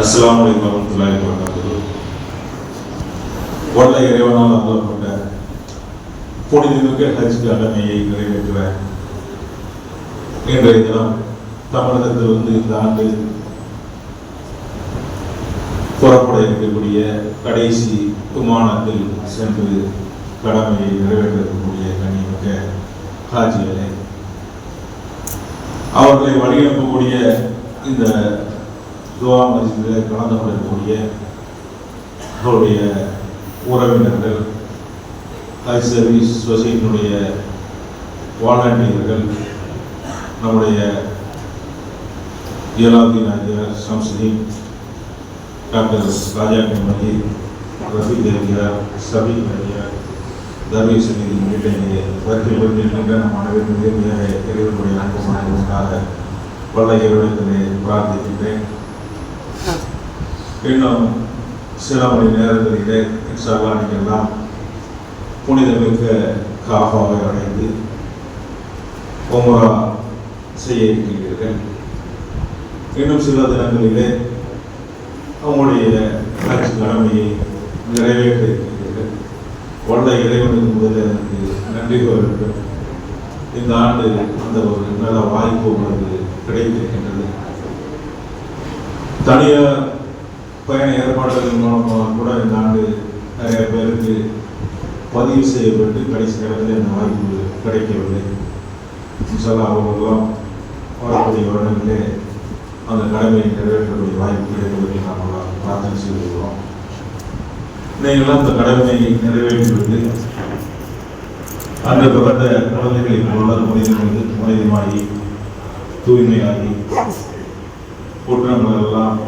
அஸ்லாம் வரமத்துலாய் வரகாத்து உள்ள இறைவனால் அருளப்பட்ட புனிதமிக்க ஹஜ் கடமையை நிறைவேற்றுவ இன்றைய தினம் தமிழகத்தில் வந்து இந்த ஆண்டு புறப்பட இருக்கக்கூடிய கடைசி விமானத்தில் சென்று கடமையை நிறைவேற்றக்கூடிய இருக்கக்கூடிய கண்ணியமிக்க ஹாஜிகளே அவர்களை வழியனுப்பக்கூடிய இந்த துவா மஸ்ஜிதில் கலந்து கொள்ளக்கூடிய அவருடைய உறவினர்கள் ஹை சர்வீஸ் சொசைட்டியினுடைய வாலண்டியர்கள் நம்முடைய இயலாதி நாயர் ஷம்சுதீன் டாக்டர் ராஜா கண்மணி ரவி தேவியார் சபி நடிகார் தர்வீஸ் நிதி உள்ளிட்ட வருகை வருகின்ற நம் அனைவரும் மிக இறைவனுடைய அன்புமானவர்களுக்காக வல்ல இறைவனத்திலே பிரார்த்திக்கின்றேன். இன்னும் சில மணி நேரங்களிலே இன்ஷால்லா நீங்கள்லாம் புனிதமிக்க காஃபாவை அடைந்து உமரா செய்ய இருக்கின்றீர்கள். இன்னும் சில தினங்களிலே அவங்களுடைய ஹஜ் கடமையை நிறைவேற்ற இருக்கின்றீர்கள். வல்ல இறைவனுக்கு முதலில் எனக்கு நன்றி கூற வேண்டும். இந்த ஆண்டு அந்த ஒரு நல்ல வாய்ப்பு உங்களுக்கு கிடைத்திருக்கின்றது. தனியார் பயண ஏற்பாடுகள் மூலமாக கூட இந்த ஆண்டு நிறைய பேருக்கு பதிவு செய்யப்பட்டு கடைசி நேரத்தில் இந்த வாய்ப்பு கிடைக்கவில்லை. இன்ஷால்லா அவர்களெல்லாம் வரக்கூடிய வருடங்களே அந்த கடமையை நிறைவேற்றக்கூடிய வாய்ப்பு கிடைப்பதற்கு நாம் பிரார்த்தனை செய்து வருகிறோம் நீங்களும் அந்த கடமையை நிறைவேற்றுவது அந்த பிறந்த குழந்தைகளை போல மனிதர்களுக்கு மனிதமாகி தூய்மையாகி குற்றங்கள் எல்லாம்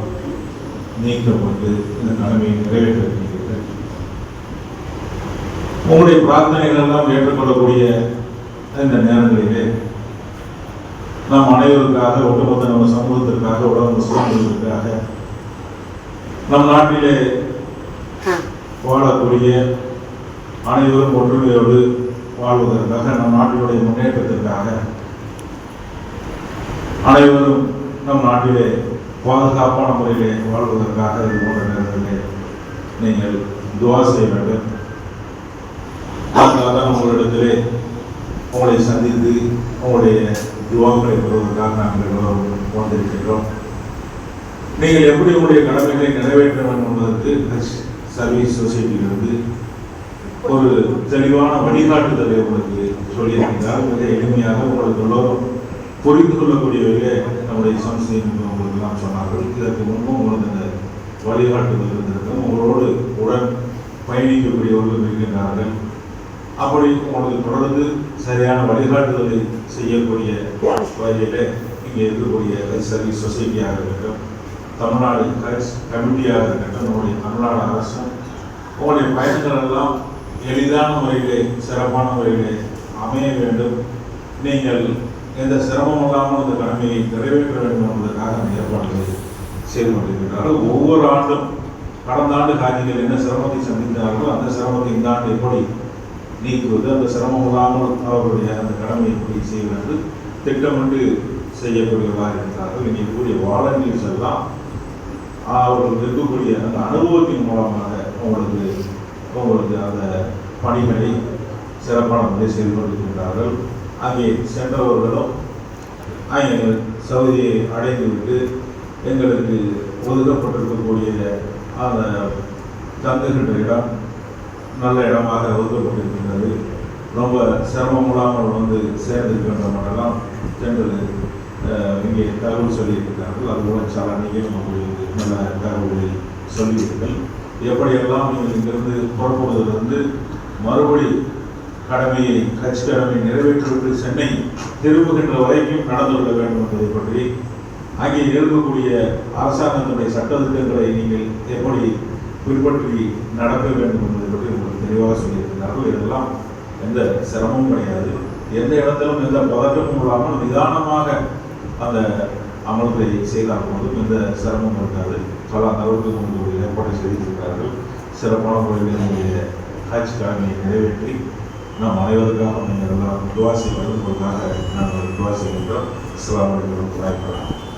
நீக்கப்பட்டு இந்த கடமையை நிறைவேற்ற உங்களுடைய பிரார்த்தனைகள் எல்லாம் ஏற்றுக்கொள்ளக்கூடிய இந்த நேரங்களிலே நாம் அனைவருக்காக ஒட்டுமொத்த நம்ம சமூகத்திற்காக உடம்பு சுதந்திரத்திற்காக நம் நாட்டிலே வாழக்கூடிய அனைவரும் ஒற்றுமையோடு வாழ்வதற்காக நம் நாட்டினுடைய முன்னேற்றத்திற்காக அனைவரும் நம் நாட்டிலே பாதுகாப்பான முறையிலே வாழ்வதற்காக இது போன்ற நேரங்களிலே நீங்கள் துவா செய்ய வேண்டும். அதனால தான் உங்களிடத்திலே உங்களை சந்தித்து உங்களுடைய துவாக்களை பெறுவதற்காக நாங்கள் எல்லோரும் வந்திருக்கின்றோம். நீங்கள் எப்படி உங்களுடைய கடமைகளை நிறைவேற்ற வேண்டும் என்பதற்கு ஹஜ் சர்வீஸ் சொசைட்டியிலிருந்து ஒரு தெளிவான வழிகாட்டுதலை உங்களுக்கு சொல்லியிருக்கிறார். மிக எளிமையாக உங்களுக்கு எல்லோரும் புரிந்து கொள்ளக்கூடிய நம்முடைய சம்சயம் உங்களுக்கு சொன்னார்கள். இதற்கு முன்பும் உங்களுக்கு அந்த வழிகாட்டுதல் இருந்திருக்கும். உங்களோடு உடன் பயணிக்கக்கூடியவர்கள் இருக்கின்றார்கள். அப்படி உங்களுக்கு தொடர்ந்து சரியான வழிகாட்டுதலை செய்யக்கூடிய வகையில் இங்கே இருக்கக்கூடிய சர்வீஸ் சொசைட்டியாக இருக்கட்டும் தமிழ்நாடு ஹெல்த் கமிட்டியாக இருக்கட்டும் நம்முடைய தமிழ்நாடு அரசும் உங்களுடைய பயணங்கள் எல்லாம் எளிதான முறையிலே சிறப்பான முறையிலே அமைய வேண்டும். நீங்கள் எந்த சிரமம் இல்லாமல் அந்த கடமையை நிறைவேற்ற வேண்டும் என்பதற்காக அந்த ஏற்பாடுகளை செய்து கொண்டிருக்கிறார்கள். ஒவ்வொரு ஆண்டும் கடந்த ஆண்டு காஜிகள் என்ன சிரமத்தை சந்தித்தார்களோ அந்த சிரமத்தை இந்த ஆண்டு எப்படி நீக்குவது அந்த சிரமம் இல்லாமல் அவர்களுடைய அந்த கடமையை எப்படி செய்வது திட்டமிட்டு செய்யக்கூடியவர்களாக இருக்கிறார்கள். இங்கே கூடிய வாலண்டியர்ஸ் எல்லாம் அவர்கள் இருக்கக்கூடிய அந்த அனுபவத்தின் மூலமாக உங்களுக்கு உங்களுக்கு அந்த பணிகளை சிறப்பான முறை செய்து அங்கே சென்றவர்களும் அங்கே சவுதியை அடைந்துவிட்டு எங்களுக்கு ஒதுக்கப்பட்டிருக்கக்கூடிய அந்த தங்குகின்ற இடம் நல்ல இடமாக ஒதுக்கப்பட்டிருக்கின்றது. ரொம்ப சிரமம் இல்லாமல் வந்து சேர்ந்திருக்கின்றவர்களெல்லாம் சென்று அஹ், இங்கே தகவல் சொல்லியிருக்கிறார்கள். அதுபோல சாலா நீங்கள் உங்களுக்கு நல்ல தகவல்களை சொல்லியிருங்கள் எப்படியெல்லாம் நீங்கள் இங்கிருந்து புறப்படுவதிலிருந்து மறுபடி கடமையை கட்சி கடமை நிறைவேற்றுவதற்கு சென்னை திரும்புகின்ற வரைக்கும் நடந்து கொள்ள வேண்டும் என்பதை பற்றி அங்கே இருக்கக்கூடிய அரசாங்கத்தினுடைய சட்டத்திட்டங்களை நீங்கள் எப்படி பின்பற்றி நடக்க வேண்டும் என்பதை பற்றி உங்களுக்கு தெளிவாக சொல்லியிருக்கிறார்கள். இதெல்லாம் எந்த சிரமமும் கிடையாது. எந்த இடத்திலும் எந்த பதட்டமும் இல்லாமல் நிதானமாக அந்த அமலத்தை செய்தால் போதும். எந்த சிரமமும் இருக்காது. பல அந்த அளவுக்கு உங்களுக்கு ஏற்பாடு செய்திருக்கிறார்கள். சிறப்பான முறையில் உங்களுடைய ஹஜ் கடமையை நிறைவேற்றி நாம் அனைவருக்காக நீங்கள் எல்லாம் துவாசி செய்வது நாங்கள் துவா செய்கின்றோம் இஸ்லாம் அலைக்கும் வாய்ப்பு